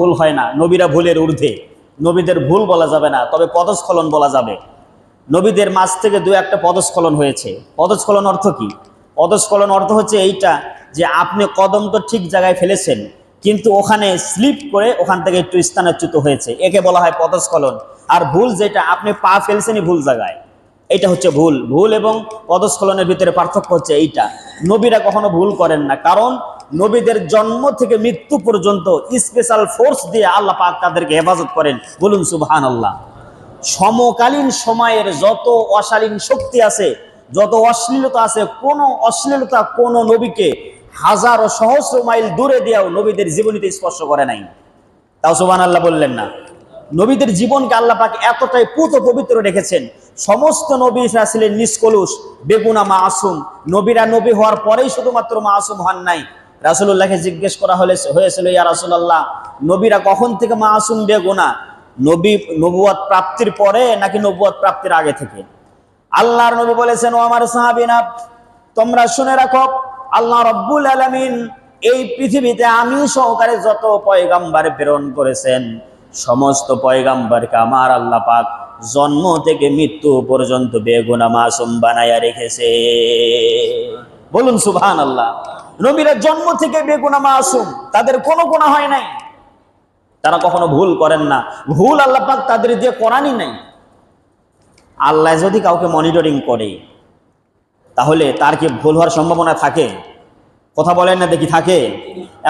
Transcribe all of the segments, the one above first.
ভুল হয় না, নবীরা ভুলের ঊর্ধ্বে। নবীদের ভুল বলা যাবে না, তবে পদস্খলন বলা যাবে। নবীদের মাঝ থেকে দু একটা পদস্খলন হয়েছে। পদস্খলন অর্থ কি? পদস্খলন অর্থ হচ্ছে এইটা যে আপনি কদম তো ঠিক জায়গায় ফেলেছেন, কিন্তু ওখানে স্লিপ করে ওখান থেকে একটু স্থানাচ্যুত হয়েছে। একে বলা হয় পদস্খলন। আর ভুল যেটা, আপনি পা ফেলছেনই ভুল জায়গায়। এটা হচ্ছে ভুল। ভুল এবং পদস্খলনের ভিতরে পার্থক্য হচ্ছে এইটা। নবীরা কখনো ভুল করেন না। কারণ নবীদের জন্ম থেকে মৃত্যু পর্যন্ত স্পেশাল ফোর্স দিয়ে আল্লাহ পাক তাদেরকে হেফাজত করেন। বলুন সুবহান আল্লাহ সমকালীন সময়ের যত অশালীন শক্তি আছে, যত অশ্লীলতা আছে, কোন অশ্লীলতা কোন নবীকে হাজারো সহস্র মাইল দূরে দিয়েও নবীদের জীবনীতে স্পর্শ করে নাই। তাও সুবহান আল্লাহ বললেন না। নবীদের জীবনকে আল্লাহ পাক এতটাই পুত পবিত্র রেখেছেন। সমস্ত নবীরা ছিলেন নিষ্কলুষ, বেগুনা মা মাসুম। নবীরা নবী হওয়ার পরেই শুধুমাত্র মাসুম হন নাই। রাসুল্লাহকে জিজ্ঞেস করা হলে হয়েছিল, ইয়া রাসুল্লাহ নবীরা কখন থেকে মাসুম বেগুনা? নবী নবুয়াত প্রাপ্তির পরে নাকি নবুয়াত প্রাপ্তির আগে থেকে? আল্লাহর নবী বলেছেন, ও আমার সাহাবিনা তোমরা শুনে রাখো, আল্লাহ রব্বুল আলামিন এই পৃথিবীতে আমি সহকারে যত পয়গাম্বার প্রেরণ করেছেন, সমস্ত পয়গাম্বারকে আমার আল্লাহ পাক জন্ম থেকে মৃত্যু পর্যন্ত বেগুনা মাসুম বানাইয়া রেখেছে। বলুন সুবহান আল্লাহ নবীরা জন্ম থেকে বেগুনা মাসুম, তাদের কোনো গুণা হয় নাই। তারা কখনো ভুল করেন না। ভুল আল্লাহ পাক তাদের দিয়ে করানি নাই। আল্লাহ যদি কাউকে মনিটরিং করে, তাহলে তার কি ভুল হওয়ার সম্ভাবনা থাকে? কথা বলেন না দেখি থাকে?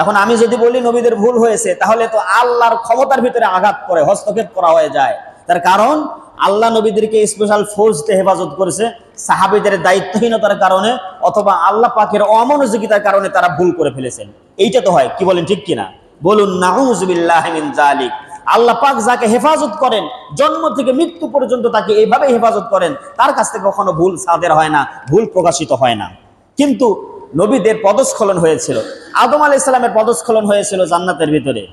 এখন আমি যদি বলি নবীদের ভুল হয়েছে, তাহলে তো আল্লাহর ক্ষমতার ভিতরে আঘাত করে, হস্তক্ষেপ করা হয়ে যায়। তার কারণ, আল্লাহ নবীদেরকে স্পেশাল ফোর্স দিয়ে হেফাজত করেছে সাহাবিদের দায়িত্বহীনতার কারণে অথবা আল্লাহ পাকের অমনোযোগিতার কারণে তারা ভুল করে ফেলেছেন। এইটা তো হয়, কি বলেন ঠিক কিনা বলুন মিন জালিক আল্লাহ পাক যাকে হেফাজত করেন, জন্ম থেকে মৃত্যু পর্যন্ত তাকে এইভাবে হেফাজত করেন, তার কাছ থেকে কখনো ভুল সাদের হয় না, ভুল প্রকাশিত হয় না। কিন্তু নবীদের পদস্খলন হয়েছিল। আদম আলাহ ইসলামের পদস্খলন হয়েছিল জান্নাতের ভিতরে।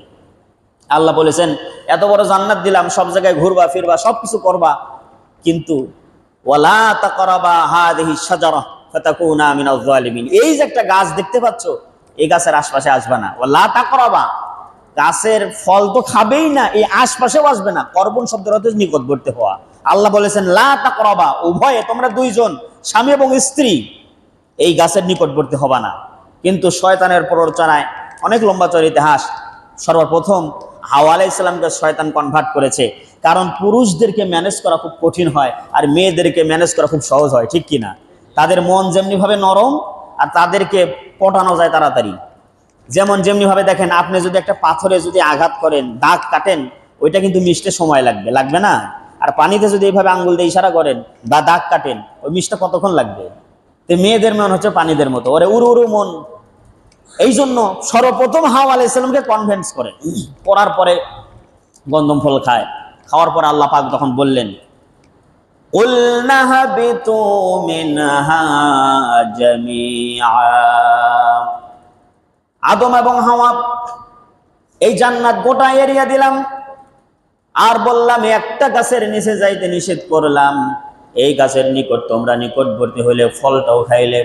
আল্লাহ বলেছেন, এত বড় জান্নাত দিলাম, সব জায়গায় ঘুরবা, ফিরবা, সবকিছু করবা, কিন্তু ওয়ালা তাকরাবা হাদিহি শাজারা ফাতাকুনা মিনাজ জালিমিন এই যে একটা গাছ দেখতে পাচ্ছ, এই গাছের আশপাশে আসবে না। ওয়ালা তাকরাবা, গাছের ফল তো খাবেই না, এই আশপাশেও আসবে না। করবন শব্দের অর্থ নিকটবর্তী হওয়া। আল্লাহ বলেছেন, লা তাকরাবা, উভয়ে তোমরা দুইজন, স্বামী এবং স্ত্রী, এই গাছের নিকটবর্তী হবা না। কিন্তু শয়তানের প্ররোচনায় অনেক লম্বা চর ইতিহাস, সর্বপ্রথম হাওয়া আলাহ ইসলামকে শয়তান কনভার্ট করেছে। কারণ পুরুষদেরকে ম্যানেজ করা খুব কঠিন হয় আর মেয়েদেরকে ম্যানেজ করা খুব সহজ হয়, ঠিক কিনা? তাদের মন যেমনিভাবে নরম আর তাদেরকে পটানো যায় তাড়াতাড়ি। যেমন যেমনিভাবে দেখেন, আপনি যদি একটা পাথরে যদি আঘাত করেন, দাগ কাটেন, ওইটা কিন্তু মিশতে সময় লাগবে লাগবে না? আর পানিতে যদি এইভাবে আঙ্গুল দিয়ে ইশারা করেন বা দাগ কাটেন, ওই মিশটা কতক্ষণ লাগবে? তো মেয়েদের মন হচ্ছে পানিদের মতো। ওরে উড়ু উড়ু মন। এই জন্য সর্বপ্রথম হাওয়া আলাইসাল্লামকে কনভেন্স করে। পড়ার পরে গন্দম ফল খায়। খাওয়ার পরে আল্লাহ পাক তখন বললেন আদম এবং হাওয়া, এই জান্নাত গোটা এরিয়া দিলাম। আর বললাম, একটা গাছের নিচে যাইতে নিষেধ করলাম। এই গাছের নিকট তোমরা নিকটবর্তী হইলে ফলটাও খাইলে।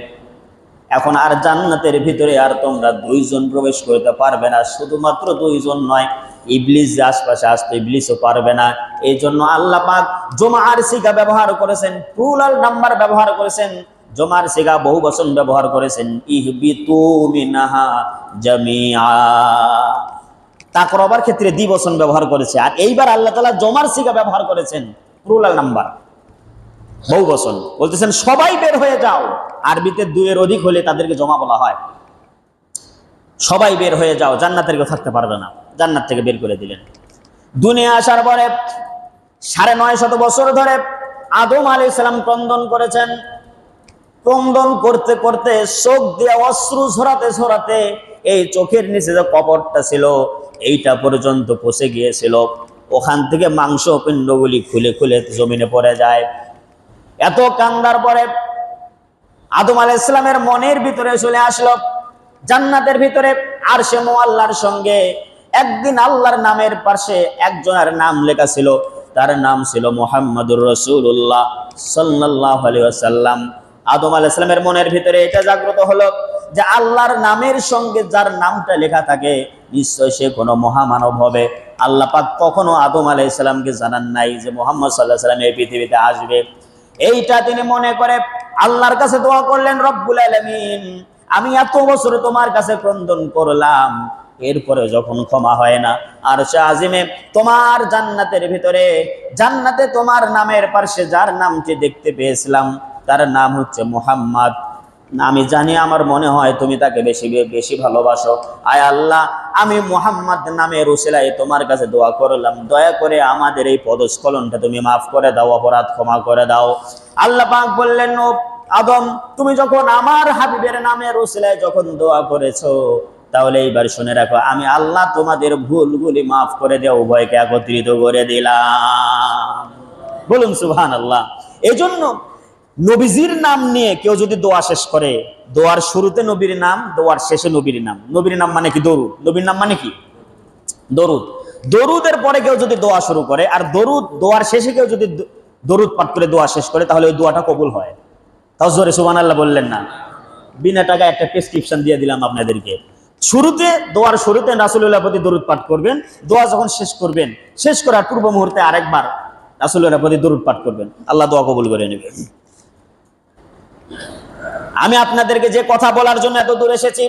এখন আর জান্নাতের ভিতরে আর তোমরা দুইজন প্রবেশ করতে পারবে না, শুধুমাত্র দুইজন নয়, ইবলিস যে আশপাশে আসতে ইবলিসও পারবে না। এই জন্য আল্লাহ পাক জমার সিগা ব্যবহার করেছেন প্লুরাল নাম্বার ব্যবহার করেছেন, জমার সিগা বহু বচন ব্যবহার করেছেন, ইহবিতু মিনাহা জামিআ। তাকরবার ক্ষেত্রে দ্বিবচন ব্যবহার করেছে, আর এইবার আল্লাহ তাআলা জমার সিগা ব্যবহার করেছেন প্লুরাল নাম্বার বহু বচন বলতেছেন, সবাই বের হয়ে যাও। আরবিতে দুইয়ের অধিক হলে তাদেরকে জমা বলা হয়। সবাই বের হয়ে যাও, জান্নাতের কেউ থাকতে পারবে না। জান্নাত থেকে বের করে দিলেন। দুনিয়া আসার পরে সাড়ে নয় শত বছর ধরে আদম আলী ইসলাম ক্রন্দন করেছেন। ক্রন্দন করতে করতে চোখ দিয়ে অশ্রু ঝরাতে ঝরাতে এই চোখের নিচে যে কপরটা ছিল, এইটা পর্যন্ত পচে গিয়েছিল। ওখান থেকে মাংস, পিণ্ডগুলি খুলে খুলে জমিনে পড়ে যায়। এত কান্দার পরে আদম আলাহ ইসলামের মনের ভিতরে চলে আসলো, জান্নাতের ভিতরে আর সে আল্লাহর সঙ্গে। একদিন আল্লাহর নামের পাশে একজনের নাম লেখা ছিল, তার নাম ছিল মোহাম্মদুর রসুল্লাহ সাল্লাহ আলিয়াল্লাম আদম আলাহ ইসলামের মনের ভিতরে এটা জাগ্রত হলো যে আল্লাহর নামের সঙ্গে যার নামটা লেখা থাকে, নিশ্চয় সে কোনো মহামানব হবে। আল্লাহ পাক কখনো আদম আলাই ইসলামকে জানান নাই যে মোহাম্মদ সাল্লাহ সাল্লাম এই পৃথিবীতে আসবে। এইটা তিনি মনে করে, আল্লাহর কাছে দোয়া করলেন, রব্বুল আলমিন, আমি এত বছর তোমার কাছে ক্রন্দন করলাম। এরপরে যখন ক্ষমা হয় না, আর আজিমে তোমার জান্নাতের ভিতরে, জান্নাতে তোমার নামের পার্শ্বে যার নামটি দেখতে পেয়েছিলাম, তার নাম হচ্ছে মুহাম্মদ। আমি জানি আমার মনে হয় তুমি তাকে বেশি বেশি ভালোবাসো। আয় আল্লাহ, আমি মুহাম্মদ নামে রুসিলাই তোমার কাছে দোয়া করলাম। দয়া করে আমাদের এই পদস্খলনটা তুমি মাফ করে দাও, অপরাধ ক্ষমা করে দাও। আল্লাহ পাক বললেন আদম, তুমি যখন আমার হাবিবের নামে রুসিলাই যখন দোয়া করেছ, তাহলে এইবার শুনে রাখো, আমি আল্লাহ তোমাদের ভুলগুলি মাফ করে দেওয়া উভয়কে একত্রিত করে দিলাম। বলুন সুবহান আল্লাহ এই জন্য নবীজির নাম নিয়ে কেউ যদি দোয়া শেষ করে, দোয়ার শুরুতে নবীর নাম, দোয়ার শেষে নবীর নাম। নবীর নাম মানে কি? দরুদ। নবীর নাম মানে কি? দরুদ। দরুদের পরে কেউ যদি দোয়া শুরু করে, আর দরুদ দোয়ার শেষে কেউ যদি দরুদ পাঠ করে দোয়া শেষ করে, তাহলে ওই দোয়াটা কবুল হয়। তাও জোরে সুবান আল্লাহ বললেন না। বিনা টাকা একটা প্রেসক্রিপশন দিয়ে দিলাম আপনাদেরকে। শুরুতে, দোয়ার শুরুতে রাসুল্লাহ প্রতি দরুদ পাঠ করবেন। দোয়া যখন শেষ করবেন, শেষ করার পূর্ব মুহূর্তে আরেকবার রাসুল্লাহ প্রতি দরুদ পাঠ করবেন। আল্লাহ দোয়া কবুল করে নেবে আমি আপনাদেরকে যে কথা বলার জন্য এত দূর এসেছি,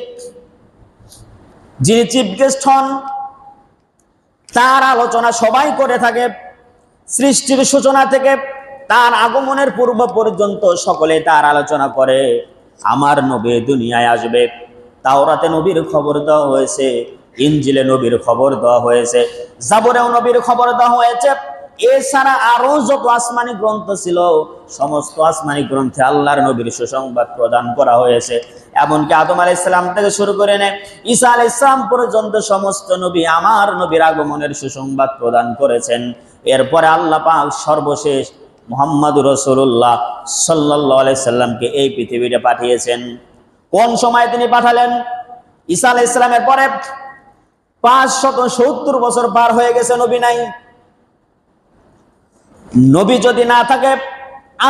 যিনি চিফ গেস্ট হন, তার আলোচনা সবাই করে থাকে, সৃষ্টির সূচনা থেকে তার আগমনের পূর্ব পর্যন্ত সকলে তার আলোচনা করে। আমার নবী দুনিয়ায় আসবে, তাওরাতে নবীর খবর দেওয়া হয়েছে ইঞ্জিলে নবীর খবর দেওয়া হয়েছে, জাবরেও নবীর খবর দেওয়া হয়েছে। এছাড়া আরও যত আসমানি গ্রন্থ ছিল, সমস্ত আসমানি গ্রন্থে আল্লাহর নবীর সুসংবাদ প্রদান করা হয়েছে। এমনকি আদম আলাইহিস ইসলাম থেকে শুরু করে নে, ঈসা আলাইহিস সালাম পর্যন্ত সমস্ত নবী আমার নবীর আগমনের সুসংবাদ প্রদান করেছেন। এরপরে আল্লাহ পাক সর্বশেষ মোহাম্মদ রসুল্লাহ সাল্লাহ আলাই সাল্লামকে এই পৃথিবীতে পাঠিয়েছেন। কোন সময় তিনি পাঠালেন? ঈসা আলাইহিস ইসলামের পরে পাঁচ শত সত্তর বছর পার হয়ে গেছে নবী নাই। নবী যদি না থাকে,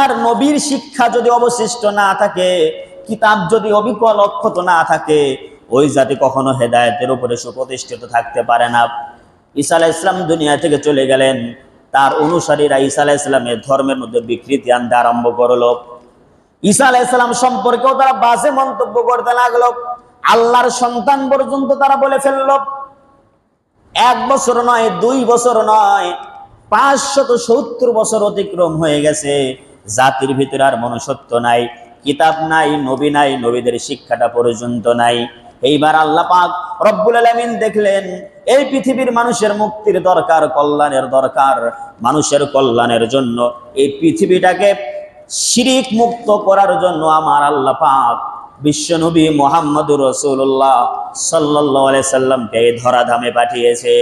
আর নবীর শিক্ষা যদি অবশিষ্ট না থাকে, কিতাব যদি অবিকল অক্ষত না থাকে, ওই জাতি কখনো হেদায়েতের উপরে সুপ্রতিষ্ঠিত থাকতে পারে না। ঈসা আলাহ ইসলাম দুনিয়া থেকে চলে গেলেন। তার অনুসারীরা ঈসা আলাহ ইসলামের ধর্মের মধ্যে বিকৃতি আনতে আরম্ভ করল। ঈসা আলাহ ইসলাম সম্পর্কেও তারা বাজে মন্তব্য করতে লাগল। আল্লাহর সন্তান পর্যন্ত তারা বলে ফেলল, এক বছর নয়, দুই বছর নয় পাঁচশত সত্তর বছর অতিক্রম হয়ে গেছে। জাতির ভিতরে আর মনুষ্যত্ব নাই, কিতাব নাই, নবী নাই, নবীদের শিক্ষাটা পর্যন্ত নাই। এইবার আল্লাহ পাক রব্বুল আলামিন দেখলেন, এই পৃথিবীর মানুষের মুক্তির দরকার, কল্যাণের দরকার, মানুষের কল্যাণের জন্য। এই পৃথিবীটাকে শিরিক মুক্ত করার জন্য আমার আল্লাহ পাক বিশ্বনবী মোহাম্মদুর রসুল্লাহ সাল্লাহ সাল্লামকে এই ধরাধামে পাঠিয়েছে।